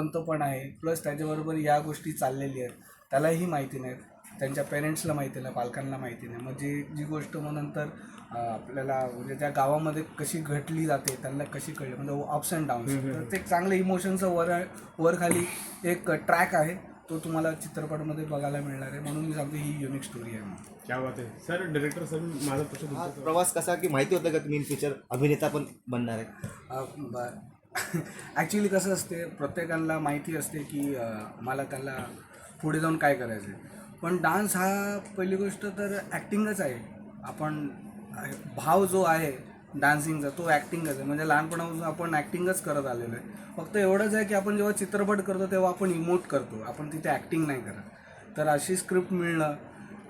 कलावंत पण आहे. प्लस त्याच्याबरोबर या गोष्टी चाललेली आहेत. त्यालाही माहिती नाहीत त्यांच्या पेरेंट्सला माहिती नाही पालकांना माहिती नाही. म्हणजे जी गोष्ट मग नंतर आपल्याला म्हणजे त्या गावामध्ये कशी घडली जाते त्यांना कशी कळली म्हणजे अप्स अँड डाऊन्स तर ते एक चांगलं इमोशनचं वर वर खाली एक ट्रॅक आहे. तो तुम्हाला चित्रपटामध्ये बघायला मिळणार आहे. म्हणून मी सांगतो ही युनिक स्टोरी आहे. क्या बात आहे. सर डायरेक्टर सर माझा प्रश्न प्रवास कसा की माहिती होतं का तुम्ही इन फ्युचर अभिनेता पण बनणार आहे? ॲक्च्युली कसं असते प्रत्येकाला माहिती असते की मला त्याला पुढे जाऊन काय करायचं आहे पण डान्स हा पहिली गोष्ट तर ॲक्टिंगच आहे. आपण भाव जो आहे डान्सिंगचा तो ॲक्टिंगच आहे. म्हणजे लहानपणापासून आपण ॲक्टिंगच करत आलेलो आहे. फक्त एवढंच आहे की आपण जेव्हा चित्रपट करतो तेव्हा आपण इमोट करतो. आपण तिथे ॲक्टिंग नाही करत. तर अशी स्क्रिप्ट मिळणं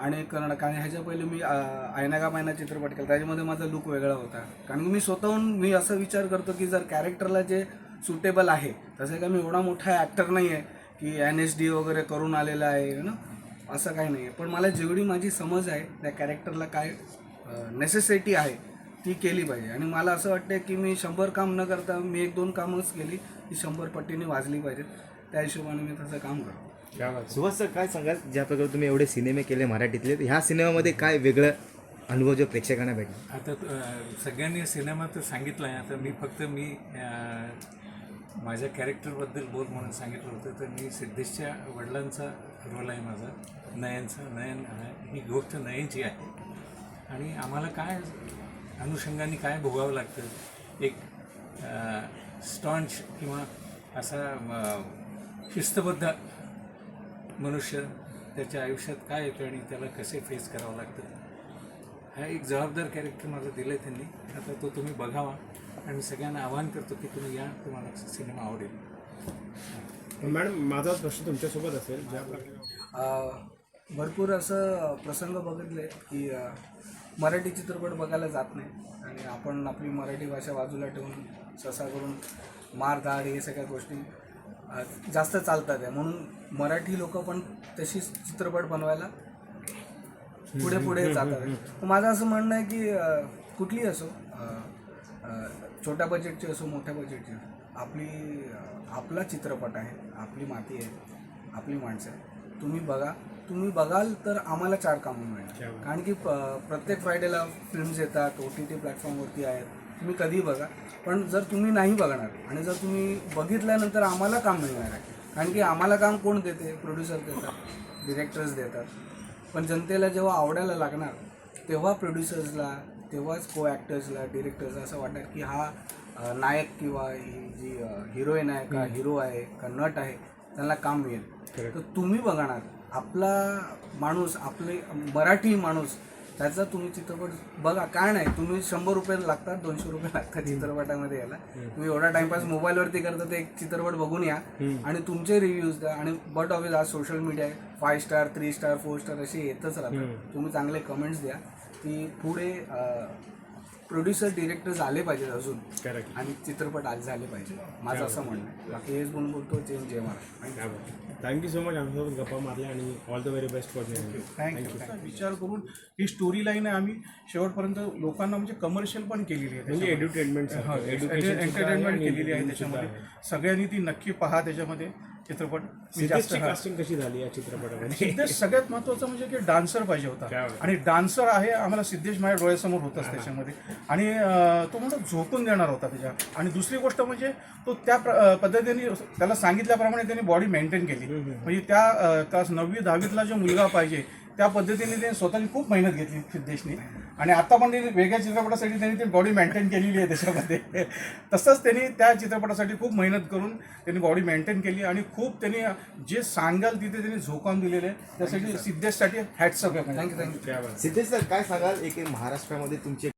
आणि करणं आणि ह्याच्या पहिले मी आयनागा मायना चित्रपट केला. त्याच्यामध्ये माझा लुक वेगळा होता. कारण की मी स्वतःहून मी असं विचार करतो की जर कॅरेक्टरला जे सुटेबल आहे तसं का मी एवढा मोठा ॲक्टर नाही आहे की एन एस डी वगैरे करून आलेला आहे ना असं काही नाही आहे पण मला जेवढी माझी समज आहे त्या कॅरेक्टरला काय नेसेसिटी आहे ती केली पाहिजे. आणि मला असं वाटतं की मी शंभर काम न करता मी एक दोन कामच केली ती शंभर पट्टीने वाजली पाहिजेत. त्या हिशोबाने मी तसं काम करतो. सुहास सर काय सांगाल? ज्या प्रकारे तुम्ही एवढे सिनेमे केले मराठीतले तर ह्या सिनेमामध्ये काय वेगळं अनुभव जो प्रेक्षकांना भेटला? आता सगळ्यांनी सिनेमा तर सांगितला आहे. आता मी फक्त मी माझ्या कॅरेक्टरबद्दल बोल म्हणून सांगितलं होतं. तर मी सिद्धेशच्या वडिलांचा रोल आहे माझा नयनचा. नयन. ही गोष्ट नयनची आहे. आणि आम्हाला काय अनुषंगाने काय भोगावं लागतं? एक स्टॉन्च किंवा असा शिस्तबद्ध मनुष्य त्याच्या आयुष्यात काय येतं आणि त्याला कसे फेस करावं लागतं? हा एक जबाबदार कॅरेक्टर मला दिलं आहे त्यांनी. आता तो तुम्ही बघावा. आणि मी सगळ्यांना आवाहन करतो की तुम्ही या तुम्हाला सिनेमा आवडेल. मॅडम माझा प्रश्न तुमच्यासोबत असेल ज्या भरपूर असं प्रसंग बघितले की मराठी चित्रपट बघायला जात नाही. आणि आपण आपली मराठी भाषा बाजूला ठेवून ससा करून मारधाड हे सगळ्या गोष्टी जास्त चालतात आहे. म्हणून मराठी लोक पण तशीच चित्रपट बनवायला पुढे पुढे जातात. माझं असं म्हणणं आहे की कुठलीही असो छोट्या बजेटची असो मोठ्या बजेटची असो, आपली आपला चित्रपट आहे आपली माती आहे आपली माणसं आहे. तुम्ही बघा तुम्ही बघाल तर आम्हाला चार कामं मिळणार कारण की प्रत्येक फ्रायडेला फिल्म्स येतात ओ टी टी प्लॅटफॉर्मवरती आहेत. तुम्ही कधीही बघा. पण जर तुम्ही नाही बघणार आणि जर तुम्ही बघितल्यानंतर आम्हाला काम मिळणार आहे. कारण की आम्हाला काम कोण देते? प्रोड्युसर देतात डिरेक्टर्स देतात. पण जनतेला जेव्हा आवडायला लागणार तेव्हा प्रोड्युसर्सला तेव्हाच को ॲक्टर्सला डिरेक्टर्सला असं वाटणार की हा नायक किंवा ही जी हिरोईन आहे का हिरो आहे का नट आहे त्यांना काम मिळेल. तर तुम्ही बघणार. आपला माणूस आपले मराठी माणूस त्याचा तुम्ही चित्रपट बघा काय नाही तुम्ही शंभर रुपये लागतात दोनशे रुपये लागतात चित्रपटामध्ये यायला तुम्ही एवढा टाइमपास मोबाईलवरती करता ते एक चित्रपट बघून या. आणि तुमचे रिव्ह्यूज द्या. आणि बट ऑफिस आज सोशल मीडिया आहे. Five star three star four star असे येतच राहतात. तुम्ही चांगले कमेंट्स द्या. की पुढे प्रोड्युसर डिरेक्टर झाले पाहिजेत अजून. करेक्ट आणि चित्रपट आज झाले पाहिजे माझं असं म्हणणं आहे. बाकी हेच म्हणून बोलतो चेंज जय बात थँक्यू सो मच आमच्यासोबत गप्पा मारल्या आणि all the very best for thank you विचार करून ही स्टोरी लाईन आहे आम्ही शेवटपर्यंत लोकांना म्हणजे कमर्शियल पण केलेली आहे म्हणजे एंटरटेनमेंट केलेली आहे त्याच्यामध्ये. सगळ्यांनी ती नक्की पहा त्याच्यामध्ये. चित्रपट मी जास्त सिद्धेशची कास्टिंग कशी झाली या चित्रपटामध्ये? सिद्धेश सगळ्यात महत्वाचं म्हणजे की डान्सर पाहिजे होता. आणि डान्सर आहे आम्हाला सिद्धेश माझ्या डोळ्यासमोर होताच त्याच्यामध्ये. आणि अं, तो म्हणतो झोकून देणार होता त्याच्या. आणि दुसरी गोष्ट म्हणजे तो त्या प्र- अं, पद्धतीने त्याला सांगितल्याप्रमाणे त्यांनी बॉडी मेंटेन केली. म्हणजे त्या अं, त्या नववी दहावीतला जो मुलगा पाहिजे त्या पद्धतीने त्यांनी स्वतःची खूप मेहनत घेतली सिद्धेशने. आणि आता पण त्यांनी वेगळ्या चित्रपटासाठी त्यांनी ती बॉडी मेंटेन केलेली आहे त्याच्यामध्ये. तसंच त्यांनी त्या चित्रपटासाठी खूप मेहनत करून त्यांनी बॉडी मेंटेन केली आणि खूप त्यांनी जे सांगाल तिथे त्यांनी झोकावून दिलेले आहे. त्यासाठी सिद्धेशसाठी हॅट्सअप आहे. म्हणजे. थँक्यू थँक्यू सिद्धेश सर काय सांगाल? एक महाराष्ट्रामध्ये तुमची